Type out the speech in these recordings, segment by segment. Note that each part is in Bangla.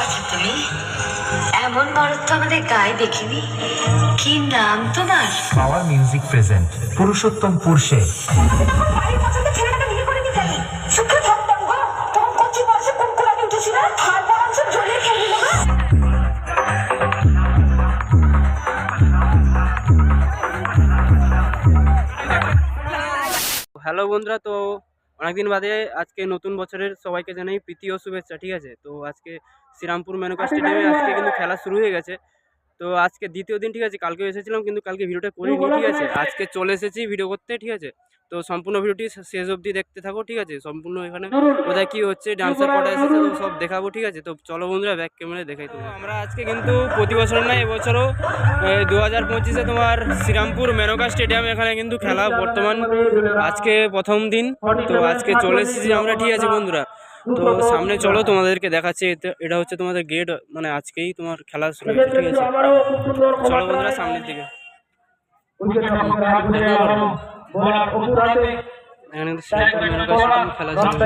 আছো তুমি এমন মরদ তো আমাদের গায়ে দেখিনি? কি নাম তোমার? পাওয়ার মিউজিক প্রেজেন্ট পুরুষোত্তম পুরুষে। হ্যালো বন্ধুরা তো অনেকদিন বাদে আজকে নতুন বছরের সবাইকে জানাই প্রীতি ও শুভেচ্ছা ঠিক আছে? তো আজকে শ্রীরামপুর মেনকা স্টেডিয়ামে আজকে কিন্তু খেলা শুরু হয়ে গেছে। তো আজকে দ্বিতীয় দিন ঠিক আছে কালকে এসেছিলাম কিন্তু কালকে ভিডিওটা করিনি ঠিক আছে? আজকে চলে এসেছি ভিডিও করতে ঠিক আছে? তো সম্পূর্ণ ভিডিওটি শেষ অবধি দেখতে থাকো ঠিক আছে? সম্পূর্ণ এখানে কোথায় কি হচ্ছে ডান্সার কটা এসেছে তো সব দেখাবো ঠিক আছে? তো চলো বন্ধুরা ব্যাক ক্যামেরায় দেখাই তো আমরা আজকে কিন্তু প্রতি বছর নয় এবছরও দু হাজার পঁচিশে তোমার শ্রীরামপুর মেনকা স্টেডিয়াম এখানে কিন্তু খেলা বর্তমান আজকে প্রথম দিন। তো আজকে চলে এসেছি আমরা ঠিক আছে বন্ধুরা? তো সামনে চলো তোমাদেরকে দেখাচ্ছি এটা- হচ্ছে তোমাদের গেট মানে আজকেই তোমার খেলা শুরু ঠিক আছে চলো বন্ধুরা সামনের দিকে খেলা শুরু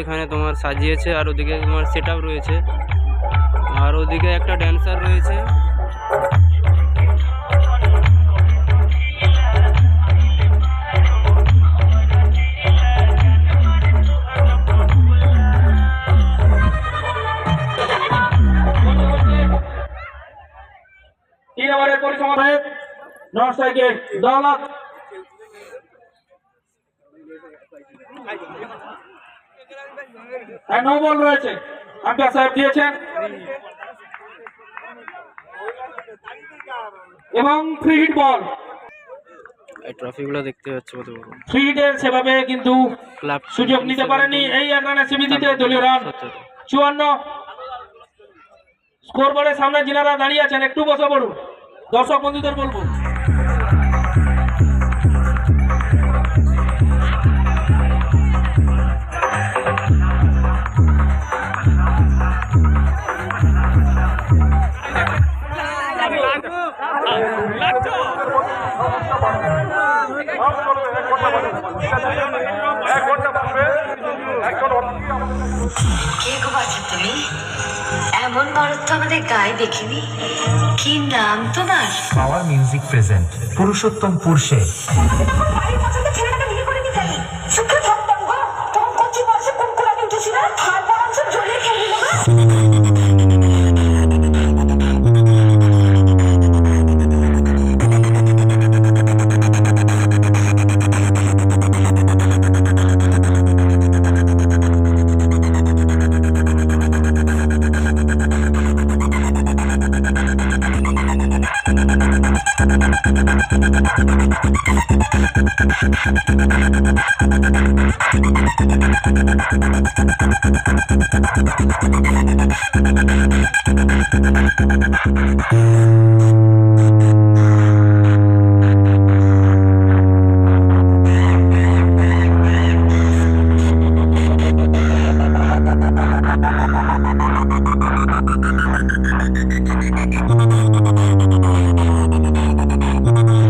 এখানে তোমার সাজিয়েছে আর ওদিকে তোমার সেট রয়েছে। আর ওদিকে একটা ড্যান্সার রয়েছে। তিন নর্থ দৌলত নো বল রয়েছে আম্পায়ার সাহেব দিয়েছেন। এবং ফ্রি হিট বল এই ট্রফিগুলো দেখতে পাচ্ছ কত বড় ফ্রি হিটের সেভাবে কিন্তু ক্লাব সুযোগ নিতে পারেনি এই রানের সীমিতিতে দলীয় রান। চুয়ান্ন। স্কোর বোর্ডের সামনে যিনারা দাঁড়িয়ে আছেন একটু বসে পড়ুন। দর্শক বন্ধুদের বলব। কে গো তুমি এমন তো আমাদের গায়ে দেখিনি কি নাম মিউজিক প্রেজেন্ট পুরুষোত্তম পুরুষে হলে শুরু